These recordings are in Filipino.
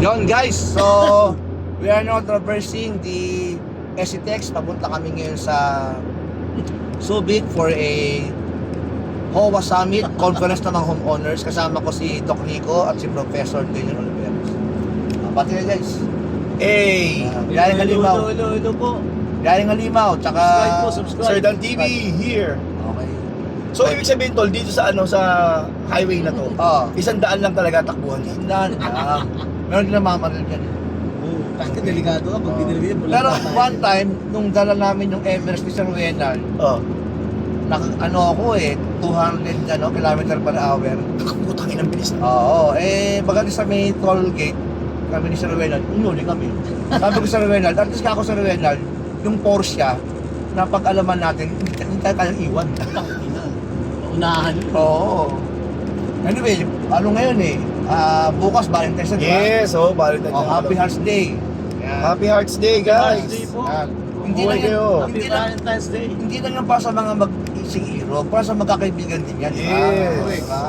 Yon guys, so we are now traversing the SCTX. Papunta kami ngayon sa Subic for a HOA Summit Conference ng mga homeowners. Kasama ko si Doc Nico at si Professor Daniel Oliveros. Uh, pati na guys. Hey! Uh, galing Halimaw. Hello, hello, hello po. Galing Halimaw. Tsaka... Subscribe po, subscribe. Sir Dan TV here. Okay. So ibig sabihin tol, dito sa ano sa highway na to, Oh, isang daan lang talaga takbuhan tindahan ka. Meron din namamaril dyan. Oh, kasi delikado ka pag binilibigyan mo. Pero one time, nung dala namin yung Everest ni Sir Reynald, Oh. nak ano ako eh, 200 ano, kilometer per hour. Putang ina bilis na. Oo, eh, baga sa may toll gate, kami ni Sir Reynald, umuli kami. Sabi ko sa Reynald, at least ako sa Reynald, yung Porsche, na pag-alaman natin, hindi, hindi tayo kayang iwan. Unahan. Oo. Anyway, ano ngayon eh, ah, bukas Valentine's Day? Yes, oh, balik na Oh, Happy Hearts Day. Yan. Happy Hearts Day, guys. Hearts Day po. Yan. Hindi lang, yan, kayo. Happy hindi lang, Valentine's Day. hindi lang yan para sa mga mag-isingiro, para sa magkakaibigan din yan. Yes. Diba?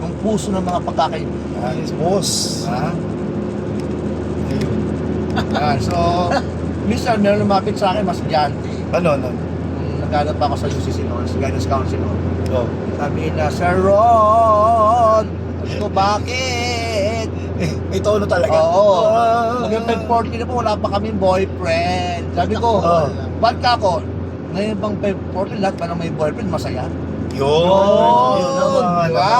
Yung puso ng mga pagkakaibigan. Yes, boss. Ha? Yan, so, minsan meron lumapit sa akin, mas estudyante. Ano, ano? Nung naghanap pa ako sa UCC noon, sa guidance counselor. Oh. Sabi na, Sir Ron, ko, bakit? Eh, may tono talaga. Oo. Ah. Hanggang 14 na po, wala pa kaming boyfriend. Sabi ko, Oo. ba't ka ako? Ngayon bang Feb 14, lahat pa na may boyfriend, masaya? Yun. Yun. Diba?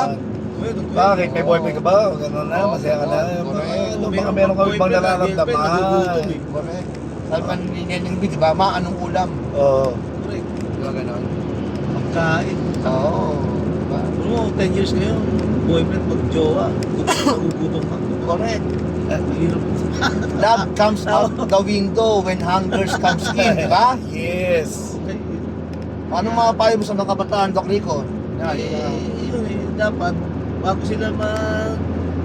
Bakit? May boyfriend ka ba? Ganun na, masaya ka na. Correct. Ano, baka meron ka ibang nararamdaman. Correct. Sabi pa ni Neneng B, di ba? Ma, anong ulam? Oo. Di ba ganon? Pagkain. Oo. Diba? Mo, 10 years ngayon. Boyfriend, mag-jowa. Gugutom ka. Correct. Love comes out the window when hunger comes in, di ba? Yes. Anong mga payo mo sa mga kabataan, Doc Rico? Yan, Eh, yun eh, dapat, bago sila mag...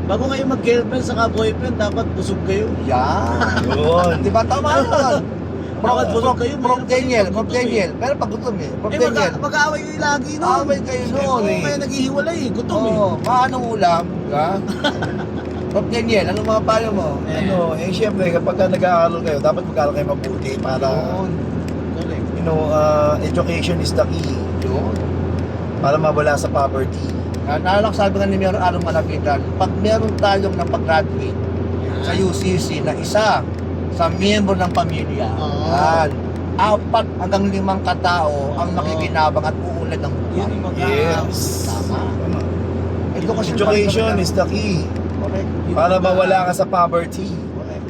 Bago kayo mag-girlfriend saka boyfriend, dapat busog kayo. Yan. Yun. Di ba? Tama yun. Bakit busog kayo? Prof Mahirap Daniel, gutom eh. Daniel. Pero pag gutom eh. Prof Eh, Daniel. mag- mag-aaway kayo lagi no? Away kayo noon Oo, eh. kaya naghihiwalay eh. Gutom eh. Oo. Maanong ulam? Ba? Prof Daniel, anong mga payo mo? Ano, eh syempre kapag ka nag-aaral kayo, dapat mag-aaral kayo mabuti para, Yun. Correct. you know, uh, education is the key Yun. para mawala sa poverty. Ah, Naalala ko sabi nga ni Meron Arong Malapitan, pag meron tayong napag-graduate sa UCC na isa sa miyembro ng pamilya, Oo. yan, apat hanggang limang katao ang makikinabang at uunlad ng Yun buhay. yung mag Yes. Tama. Tama. Edukasyon Education is the key Correct. para mawala ka sa poverty. Correct.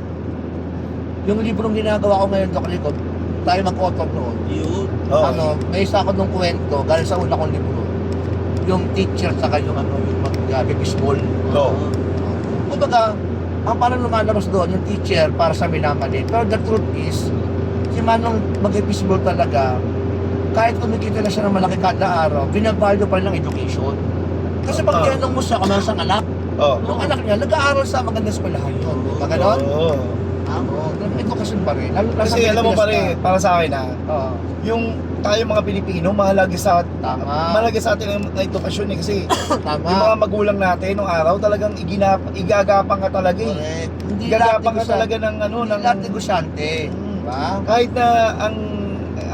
Yung librong ginagawa ko ngayon, Dok Rico, tayo mag-author noon. Yun. Oh, Ano, may isa ko nung kwento, galing sa una kong libro. Yung teacher saka yung ano, yung mag-baseball. Oo. Kumbaga, ang parang lumalabas doon, yung teacher para sa minamalit. Pero the truth is, si Manong mag-baseball talaga, kahit kumikita na siya ng malaki kada araw, binavalue pa rin ang education. Kasi pag Ah. tinanong mo siya kung siyang anak, Oh. yung anak niya, nag-aaral sa magandang eskwelahan yun. Ba ganon? Oo. Oo, oh, edukasyon pa rin. Lalo, Kasi alam mo pare, na- para sa akin ha, Oo, yung tayo mga Pilipino, mahalaga sa tama. mahalaga sa atin ang edukasyon eh kasi tama. yung mga magulang natin nung araw talagang iginap igagapang ka talaga eh. Correct. Hindi Igagapang ka talaga ng ano ng lahat negosyante. Diba? kahit na ang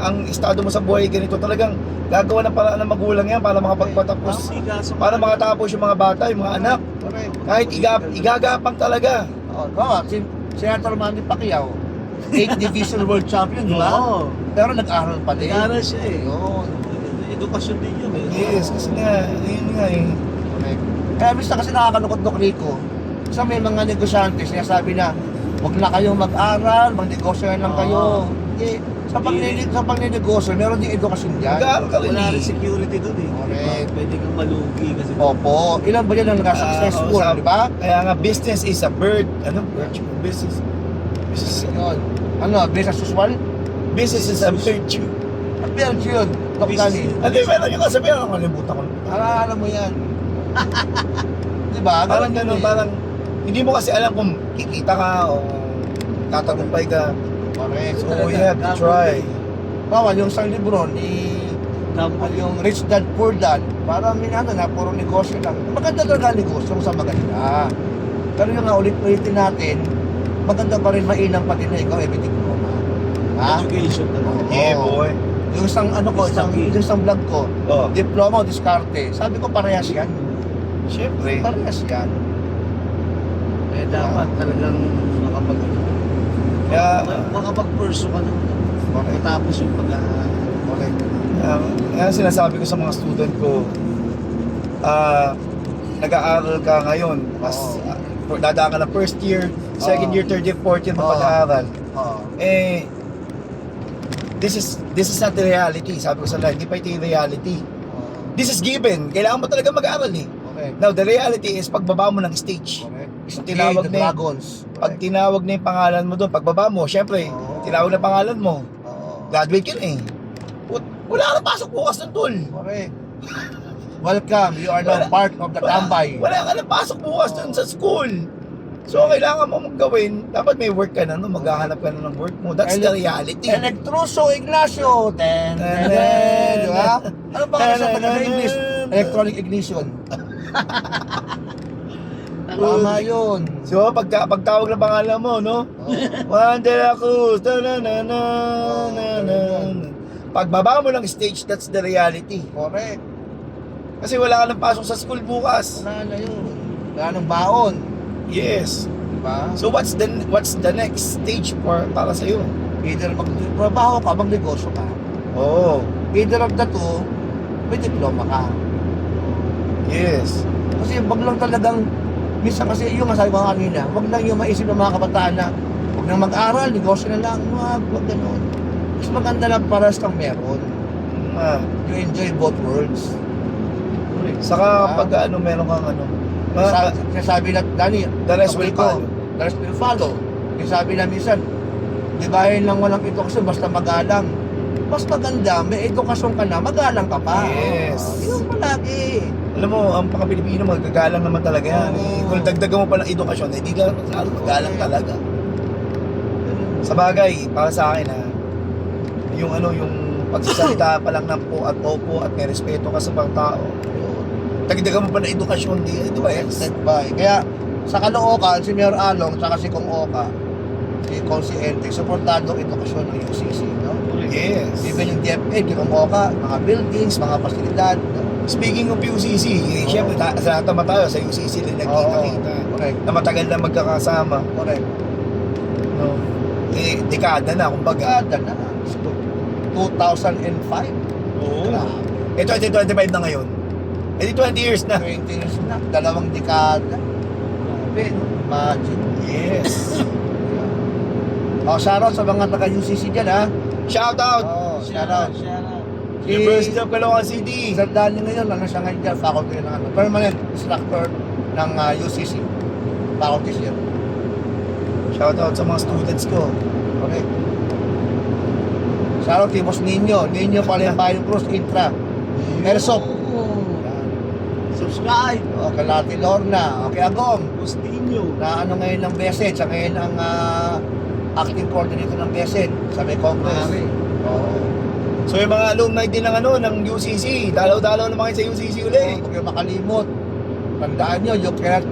ang estado mo sa buhay ganito talagang gagawa ng paraan ng magulang yan para makapagpatapos para makatapos yung mga bata, yung mga anak. Correct. Kahit igap, igagapang talaga. Oh, oh, si Senator Manny Pacquiao, 8 division world champion, di ba? Oo. Pero nag-aral pa din. Nag-aaral siya eh. Yun. Edukasyon din yun eh. Yes, kasi nga, yun nga eh. Correct. Kaya minsan kasi nakakalungkot Dok Rico. Sa may mga negosyante, sinasabi na, huwag na kayong mag-aral, magnegosyo na lang Oo. kayo. Hindi. Sa pagnenegosyo, sa pagnenegosyo, meron din edukasyon dyan. Mag-aaral ka rin Wala eh. rin security doon eh. Correct. Pwede kang malugi kasi. Opo. Ilan ba yan ang nag-successful, Ah, oo, sa- di ba? Kaya nga, business is a bird. Ano? Virtue. Business. Business, Yun. Ano, business usual? business is a virtue. Ang pero yun. Ano yung meron yung kasabihan? Ang kalimutan ko. Alam mo yan. di ba? Parang Ganun ganun, eh. parang hindi mo kasi alam kung kikita ka o tatagumpay ka. Correct. So Talaga. you have to try. Bawal yung isang libro ni Gamble yung Rich Dad Poor Dad, parang minano na, puro negosyo lang. Maganda talaga ang negosyo sa maganda. Pero yung nga ulit-ulitin natin, maganda pa rin mainam pa din na ikaw every diploma. Ha? Education talaga. Oo. Yeah, boy. Yung isang ano ko, isang, yung isang vlog ko, Oh, diploma o diskarte. Sabi ko parehas yan. syempre. Parehas yan. Eh, dapat talagang makapag Kaya, makapag-pursue ka na. Okay. Matapos yung pag-aaral. Okay. kaya, kaya sinasabi ko sa mga student ko, ah, nag-aaral ka ngayon, mas Oo. uh, dadaan ka na first year, second year, third year, fourth year na Oo. pag-aaral. Oo. Eh, this is this is not the reality. Sabi ko sa live, hindi pa ito yung reality. Oo. This is given. Kailangan mo talaga mag-aaral eh. Okay. Now, the reality is pagbaba mo ng stage. Correct. Pag tinawag na yun- dragons. Pag tinawag na yung pangalan mo doon, pagbaba mo, syempre, Oo. tinawag na pangalan mo, Oo. graduate ka na eh. Wala wala ka na pasok bukas ng tol. Correct. Welcome. You are now Wala. part of the tambay. Wala ka na pasok bukas dun sa school. So, kailangan mo mong gawin, dapat may work ka na, no? maghahanap ka na ng work mo. That's the reality. Electroso Ignacio. Ten, ten, ten. Di ba? Ano pa nga sa pagka-English? Electronic ignition. Tama yun. So, pagka, pagtawag ng pangalan mo, no? Oo. Juan de la Cruz, na na na na na na. Pagbaba mo ng stage, that's the reality. Correct. Kasi wala ka nang pasok sa school bukas. Wala na yun. Wala nang baon. Yes. Di ba? So what's the what's the next stage for para sa iyo? Either magtrabaho ka, magnegosyo ka. Oh, Either of the two, may diploma ka. yes. Kasi wag lang talagang, minsan kasi yung nga sabi ko kanina, wag lang yung maisip ng mga kabataan na wag na mag-aral, negosyo na lang, wag, wag ganun. Mas maganda lang paras kang meron. Ah, You enjoy both worlds. saka Ah. pag ano meron kang ano, ma- Sabi, sabi na, Dani, the rest will follow. The rest will follow. Yung sabi na minsan, di ba yun lang walang ito kasi basta magalang. Mas maganda, may edukasyon ka na, magalang ka pa. Yes. Yun palagi. Alam mo, ang mga Pilipino magagalang naman talaga yan. eh. Oo. Kung dagdagan mo pa ng edukasyon, eh, di lalo magalang talaga. Sa bagay, para sa akin ha, yung ano, yung pagsasalita pa lang ng po at opo at may respeto ka sa mga tao. Dagdagan mo pa ng edukasyon, di, di ba yes? Step by. Kaya sa Caloocan, si Mayor Along, tsaka si Kong Oka, si Kong si Ente, supportado ang edukasyon ng UCC. No? Yes. Even yung yung Kong Oka, mga buildings, mga pasilidad. No? Speaking of UCC, eh, syempre, ta- sa naman tayo, sa UCC din nagkita-kita. Correct. Na matagal na magkakasama. Correct. No? Eh, dekada na, kumbaga. Kada na. 2005. Oo. Grabe. Eh, 2025 na ngayon. Eh, di 20 years na. 20 years na. Dalawang dekada. Grabe, no? Imagine. Yes. Oh, shoutout sa mga taga-UCC dyan, ha? Shout out! Oh, Shout out, shout out. Si University of Caloocan City. Sir Dani ngayon, ano siya ngayon dyan, faculty ng ano, permanent instructor ng ah, UCC. Faculty siya. Shout out sa mga students ko. Okay. Shoutout kay Boss Nino. Nino Palimpayo Cruz Intra. Airsoft. Subscribe. O, kay Lati Lorna. O, kay Agong. Bustinyo. Na ano ngayon ng BSED. Sa ngayon ang ah, acting coordinator ng BSED sa may Congress. Mare. Oo. So yung mga alumni din ng ano ng UCC, dalaw-dalaw naman kayo sa UCC uli. Huwag kayo makalimot. Tandaan nyo, you cannot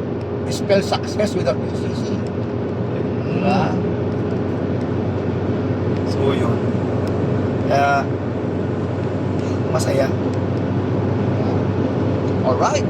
spell success without UCC. Diba? So yun. Kaya masaya. All right.